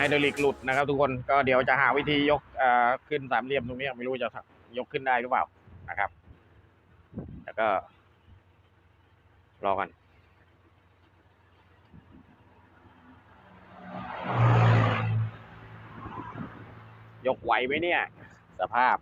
ถังน้ำมันไฮดรอลิกหลุดนะครับ ทุกคนก็เดี๋ยวจะหาวิธียกขึ้นสามเหลี่ยมตรงนี้ไม่รู้จะยกขึ้นได้หรือเปล่านะครับ แล้วก็ รอกันยกไหวไหมเนี่ย สภาพ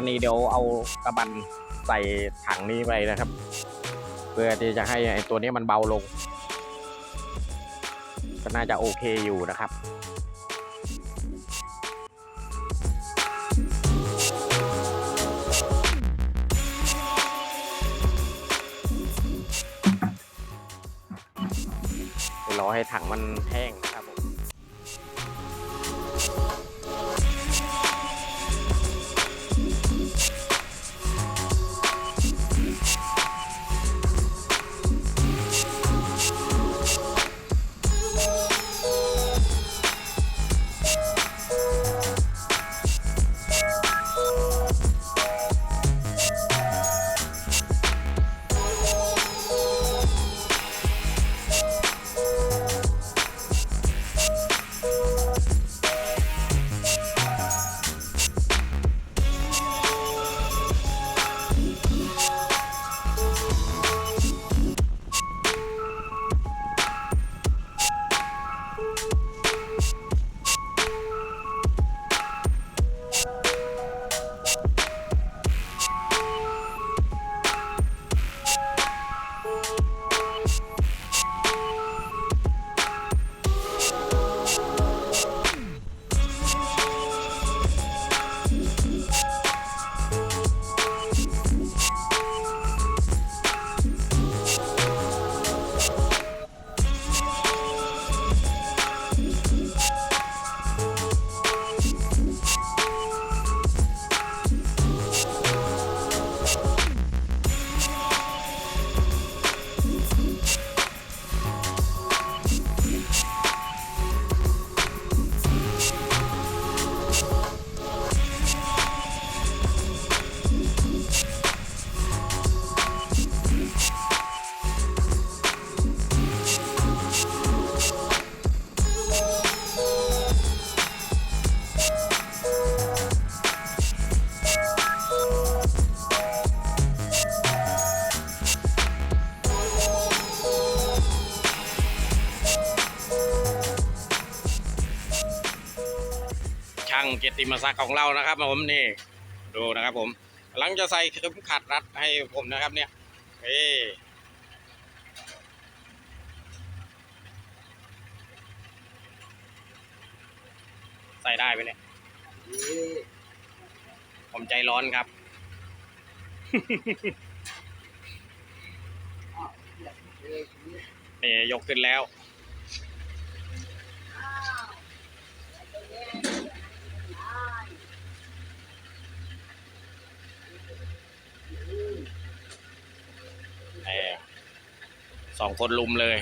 อันนี้เดี๋ยวเอากระบันใส่ถังนี้ไปนะครับ เพื่อที่จะให้ไอ้ตัวนี้มันเบาลง ก็น่าจะโอเคอยู่นะครับรอให้ถังมันแห้ง เกียรติมศักดิ์ของเรานะครับผมนี่ดูนะครับผมกำลังจะใส่เข็มขัดรัดให้ผมนะครับเนี่ยเอ้ใส่ได้ไหมเนี่ย ผมใจร้อนครับ นี่ยกขึ้นแล้ว แหม สองคนลุมเลย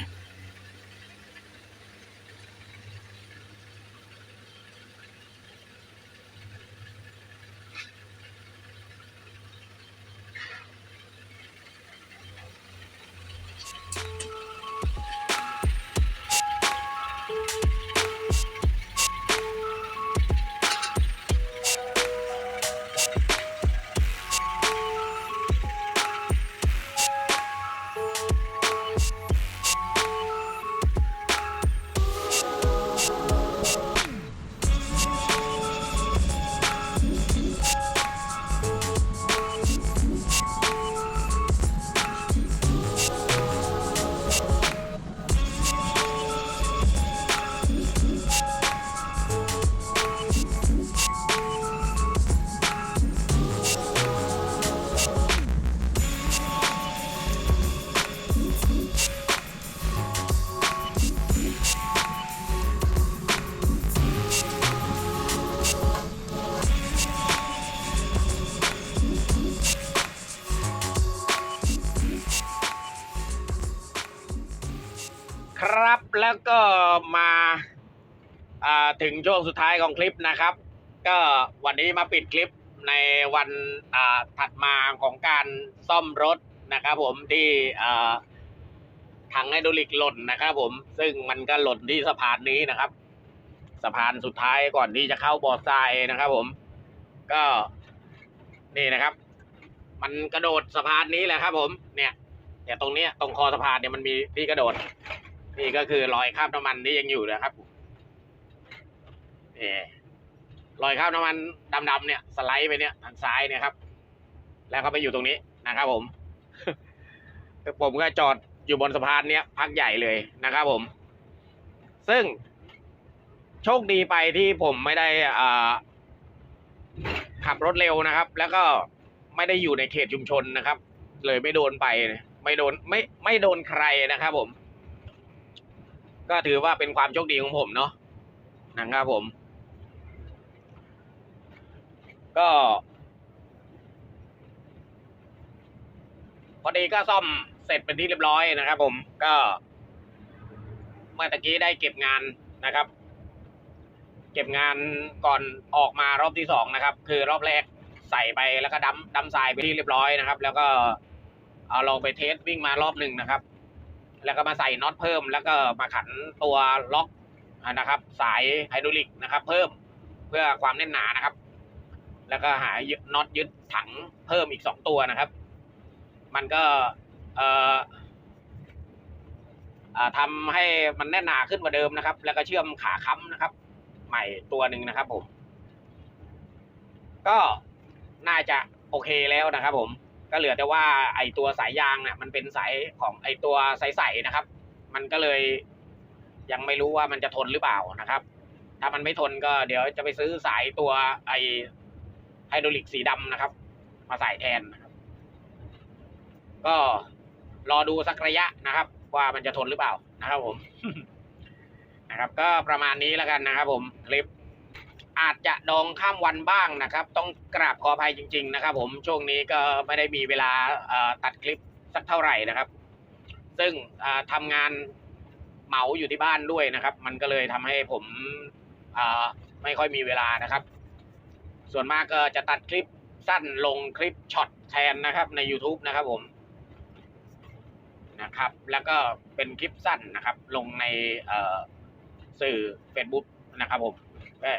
แล้วก็มาถึงช่วงสุดท้ายของคลิปนะครับ ก็วันนี้มาปิดคลิปในวันถัดมาของการซ่อมรถนะครับ ผมที่ถังไฮดรอลิกหล่นนะครับ ผมซึ่งมันก็หล่นที่สะพานนี้นะครับ สะพานสุดท้ายก่อนที่จะเข้าบ่อทรายนะครับ ผม ก็นี่นะครับ มันกระโดดสะพานนี้แหละครับ ผมเนี่ยเนี่ยตรงเนี้ยตรงคอสะพานเนี่ยมันมีที่กระโดด นี่ก็คือรอยคราบน้ำมันที่ยังอยู่นะครับนี่รอยคราบน้ำมันดำๆเนี่ยสไลด์ไปเนี่ยทางซ้ายเนี่ยครับ แล้วก็ไปอยู่ตรงนี้นะครับผมผมก็จอดอยู่บนสะพานเนี้ยพักใหญ่เลยนะครับผม ซึ่งโชคดีไปที่ผมไม่ได้อ่าขับรถเร็วนะครับ แล้วก็ไม่ได้อยู่ในเขตชุมชนนะครับ เลยไม่โดนไป ไม่โดนไม่ไม่โดนใครนะครับผม ก็ถือว่าเป็นความโชคดีของผมเนาะนะครับผม ก็ พอดีก็ซ่อมเสร็จเป็นที่เรียบร้อยนะครับผมก็ เมื่อตะกี้ได้เก็บงานนะครับ เก็บงานก่อนออกมารอบที่สองนะครับ คือรอบแรกใส่ไปแล้วก็ดั้มดั้มทรายไปที่เรียบร้อยนะครับ แล้วก็เอาลองไปเทสวิ่งมารอบหนึ่งนะครับ แล้วก็มาใส่น็อตเพิ่ม แล้วก็มาขันตัวล็อกนะครับ สายไฮดรอลิกนะครับ เพิ่มเพื่อความแน่นหนานะครับ แล้วก็หาน็อตยึดถังเพิ่มอีกสองตัวนะครับ มันก็เอ่อทำให้มันแน่นหนาขึ้นกว่าเดิมนะครับ แล้วก็เชื่อมขาค้ำนะครับ ใหม่ตัวหนึ่งนะครับผม ก็น่าจะโอเคแล้วนะครับผม ก็เหลือแต่ว่าไอตัวสายยางเนี่ยมันเป็นสายของไอตัวใสๆนะครับ มันก็เลยยังไม่รู้ว่ามันจะทนหรือเปล่านะครับ ถ้ามันไม่ทนก็เดี๋ยวจะไปซื้อสายตัวไอไฮดรอลิกสีดำนะครับ มาใส่แทนนะครับ ก็รอดูสักระยะนะครับ ว่ามันจะทนหรือเปล่านะครับผมนะครับ ก็ประมาณนี้แล้วกันนะครับผมคลิป อาจจะดองข้ามวันบ้างนะครับ ต้องกราบขออภัยจริง ๆ นะครับ ผมช่วงนี้ก็ไม่ได้มีเวลาตัดคลิปสักเท่าไหร่นะครับ ซึ่งเอ่อทำงานเหมาอยู่ที่บ้านด้วยนะครับ มันก็เลยทำให้ผมไม่ค่อยมีเวลานะครับ ส่วนมากก็จะตัดคลิปสั้นลงคลิปช็อตแทนนะครับ ใน YouTube นะครับผมนะครับ แล้วก็เป็นคลิปสั้นนะครับ ลงในสื่อ Facebook นะครับผมก็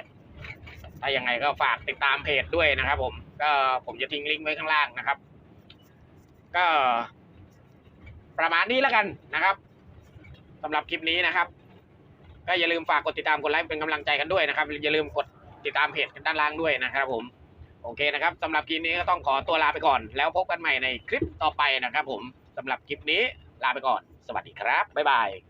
ถ้ายังไงก็ฝากติดตามเพจด้วยนะครับ ผม ก็ผมจะทิ้งลิงก์ไว้ข้างล่างนะครับ ก็ ประมาณนี้แล้วกันนะครับสำหรับคลิปนี้นะครับ ก็อย่าลืมฝากกดติดตามกดไลค์เป็นกำลังใจกันด้วยนะครับ อย่าลืมกดติดตามเพจกันด้านล่างด้วยนะครับ ผม โอเคนะครับสำหรับคลิปนี้ก็ต้องขอตัวลาไปก่อน แล้วพบกันใหม่ในคลิปต่อไปนะครับ ผมสำหรับคลิปนี้ลาไปก่อน สวัสดีครับบ๊ายบาย